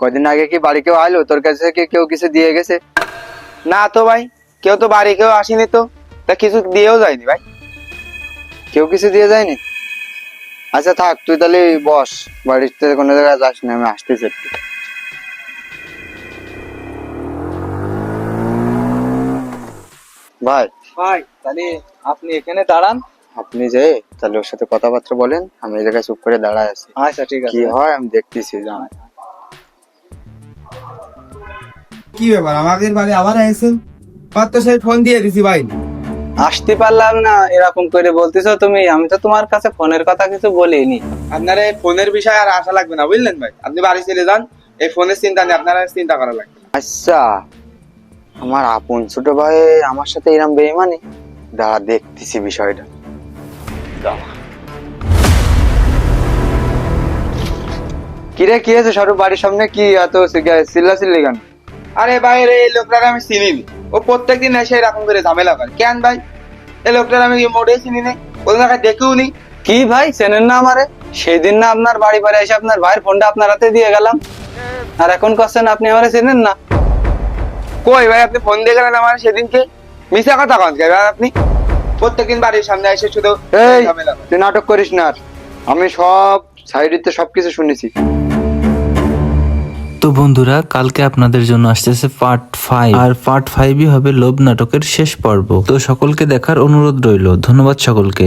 কদিন আগে কি বাড়ি কেউ আইলো? তোর কাছে কি কেউ কিছু দিয়ে গেছে? না তো ভাই কেউ তো বাড়ি কেউ আসেনি তো। তা কিছু দিয়েও যায়নি ভাই। কেউ কিছু দিয়ে যায়নি? আচ্ছা থাক তুই তাহলে বস। বাড়িতে কোনো জায়গায় যাস না আমি আসতেছি একটু। ভাই। ভাই তাহলে আপনি এখানে দাঁড়ান। আপনি যে তাহলে ওর সাথে কথাবার্তা বলেন আমি এই জায়গায় চুপ করে দাঁড়ায় আছি। আচ্ছা ঠিক আছে। কি হয় আমি দেখতেছি জান। কি ব্যাপার? আমাদের বাড়ি আবার আর তো সেই ফোন দিয়ে দিছি ভাই। আসতে পারলাম না এরকম করে বলতেছো তুমি আমি তো তোমার কাছে ফোনের কথা কিছু বলিনি। আপনার এই ফোনের বিষয়ে আর আশা লাগবে না বুঝলেন ভাই? আপনি বাড়ি চলে যান এই ফোনের চিন্তা নেই আপনার আর চিন্তা করা লাগবে না। আচ্ছা আমার আপন ছোট ভাই আমার সাথে এরম বেইমানি? দাঁড়া দেখতেছি বিষয়টা। কিরে কি আছে সরু বাড়ির সামনে কি এত চিল্লা চিল্লি কেন? আরে ভাই রে, এই লোকটাকে আমি চিনি। ও প্রত্যেকদিন এসে এরকম করে ঝামেলা করে। কেন ভাই? এই লোকটার আমি মোটেই চিনি নেই কোন জায়গায় দেখেও নি। কি ভাই চেনেন না আমারে? সেই দিন না আপনার বাড়ি বাড়ি এসে আপনার ভাইয়ের ফোনটা আপনার হাতে দিয়ে গেলাম। আর এখন করছেন আপনি আমারে চেনেন না? কই ভাই আপনি ফোন দিয়ে গেলেন আমার সেদিনকে? মিশা কথা কন কে ভাই আপনি? প্রত্যেকদিন বাড়ির সামনে এসে শুধু এই ঝামেলা তুই নাটক করিস না আর। আমি সব সাইডে সবকিছু শুনেছি। তো বন্ধুরা, কালকে আপনাদের জন্য আসতেছে পার্ট ফাইভ আর পার্ট ফাইভই হবে লোভ নাটকের শেষ পর্ব। তো সকলকে দেখার অনুরোধ রইল। ধন্যবাদ সকলকে।